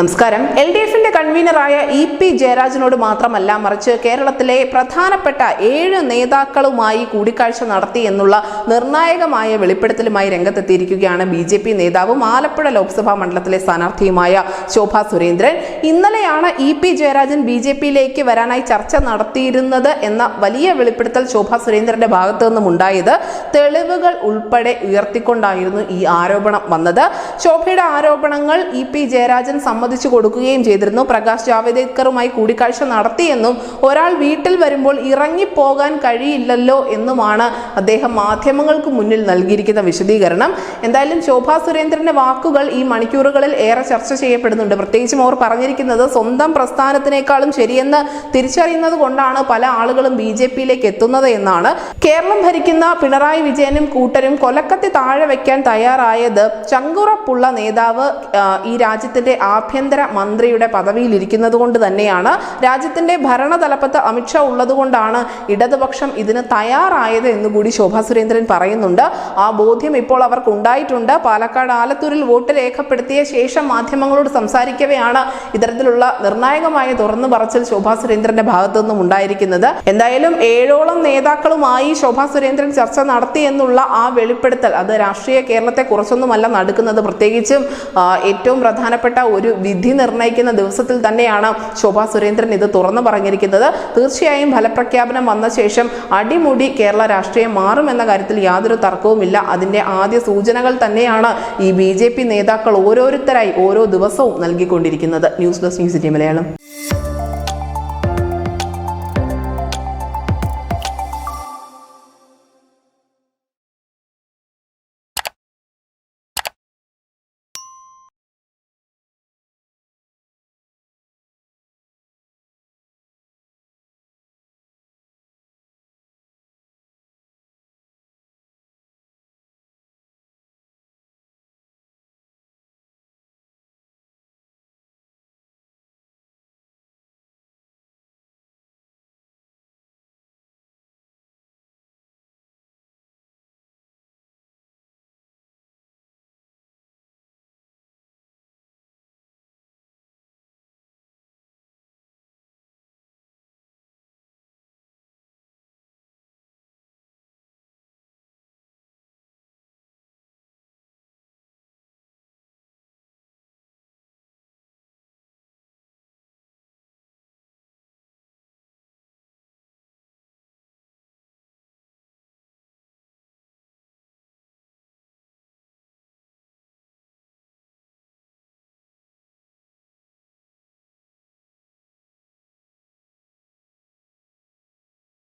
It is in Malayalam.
നമസ്കാരം. എൽ ഡി എഫിന്റെ കൺവീനറായ ഇ പി ജയരാജനോട് മാത്രമല്ല മറിച്ച് കേരളത്തിലെ പ്രധാനപ്പെട്ട ഏഴ് നേതാക്കളുമായി കൂടിക്കാഴ്ച നടത്തി എന്നുള്ള നിർണായകമായ വെളിപ്പെടുത്തലുമായി രംഗത്തെത്തിയിരിക്കുകയാണ് ബി ജെ പി നേതാവും ആലപ്പുഴ ലോക്സഭാ മണ്ഡലത്തിലെ സ്ഥാനാർത്ഥിയുമായ ശോഭ സുരേന്ദ്രൻ. ഇന്നലെയാണ് E P Jayarajan B J പിയിലേക്ക് വരാനായി ചർച്ച നടത്തിയിരുന്നത് എന്ന വലിയ വെളിപ്പെടുത്തൽ ശോഭ സുരേന്ദ്രന്റെ ഭാഗത്തു നിന്നും ഉണ്ടായത് തെളിവുകൾ ഉൾപ്പെടെ ഉയർത്തിക്കൊണ്ടായിരുന്നു ഈ ആരോപണം വന്നത്. ശോഭയുടെ ആരോപണങ്ങൾ ഇ പി ജയരാജൻ സമ്മതിച്ചു കൊടുക്കുകയും ചെയ്തിരുന്നു. പ്രകാശ് ജാവദേക്കറുമായി കൂടിക്കാഴ്ച നടത്തിയെന്നും ഒരാൾ വീട്ടിൽ വരുമ്പോൾ ഇറങ്ങിപ്പോകാൻ കഴിയില്ലല്ലോ എന്നുമാണ് അദ്ദേഹം മാധ്യമങ്ങൾക്ക് മുന്നിൽ നൽകിയിരിക്കുന്ന വിശദീകരണം. എന്തായാലും ശോഭാ സുരേന്ദ്രന്റെ വാക്കുകൾ ഈ മണിക്കൂറുകളിൽ ഏറെ ചർച്ച ചെയ്യപ്പെടുന്നുണ്ട്. പ്രത്യേകിച്ചും അവർ പറഞ്ഞിരിക്കുന്നത് സ്വന്തം പ്രസ്ഥാനത്തിനേക്കാളും ശരിയെന്ന് തിരിച്ചറിയുന്നത് കൊണ്ടാണ് പല ആളുകളും ബി ജെ പിയിലേക്ക് എത്തുന്നത് എന്നാണ്. കേരളം ഭരിക്കുന്ന പിണറായി വിജയനും കൂട്ടരും കൊലക്കത്തി താഴെ വയ്ക്കാൻ തയ്യാറായത് ചങ്കുറപ്പുള്ള നേതാവ് ഈ രാജ്യത്തിന്റെ ആഭ്യന്തര മന്ത്രിയുടെ പദവിയിലിരിക്കുന്നത് കൊണ്ട് തന്നെയാണ് രാജ്യത്തിന്റെ ഭരണതലപ്പത്ത് അമിത്ഷാ ഉള്ളതുകൊണ്ടാണ് ഇടതുപക്ഷം ഇതിന് തയ്യാറായത് എന്നുകൂടി ശോഭാ സുരേന്ദ്രൻ പറയുന്നുണ്ട്. ആ ബോധ്യം ഇപ്പോൾ അവർക്ക് ഉണ്ടായിട്ടുണ്ട് പാലക്കാട് ആലത്തൂരിൽ വോട്ട് രേഖപ്പെടുത്തിയ ശേഷം മാധ്യമങ്ങളോട് സംസാരിക്കവെയാണ് ഇത്തരത്തിലുള്ള നിർണായകമായ തുറന്നു പറച്ചിൽ ശോഭാ സുരേന്ദ്രന്റെ ഭാഗത്തുനിന്നും ഉണ്ടായിരിക്കുന്നത്. എന്തായാലും ഏഴോളം നേതാക്കളുമായി ശോഭാ സുരേന്ദ്രൻ ചർച്ച നടത്തി എന്നുള്ള ആ വെളിപ്പെടുത്തൽ അത് രാഷ്ട്രീയ കേരളത്തെ കുറച്ചൊന്നുമല്ല നടക്കുന്നത് പ്രത്യേകിച്ചും ഏറ്റവും പ്രധാനപ്പെട്ട ഒരു വിധി നിർണയിക്കുന്ന ദിവസത്തിൽ തന്നെയാണ് ശോഭാ സുരേന്ദ്രൻ ഇത് തുറന്നു പറഞ്ഞിരിക്കുന്നത്. തീർച്ചയായും ഫലപ്രഖ്യാപനം വന്ന ശേഷം അടിമുടി കേരള രാഷ്ട്രീയം മാറുമെന്ന കാര്യത്തിൽ യാതൊരു തർക്കവുമില്ല. അതിന്റെ ആദ്യ സൂചനകൾ തന്നെയാണ് ഈ ബി നേതാക്കൾ ഓരോരുത്തരായി ഓരോ ദിവസവും നൽകിക്കൊണ്ടിരിക്കുന്നത്. News desk news Malayalam.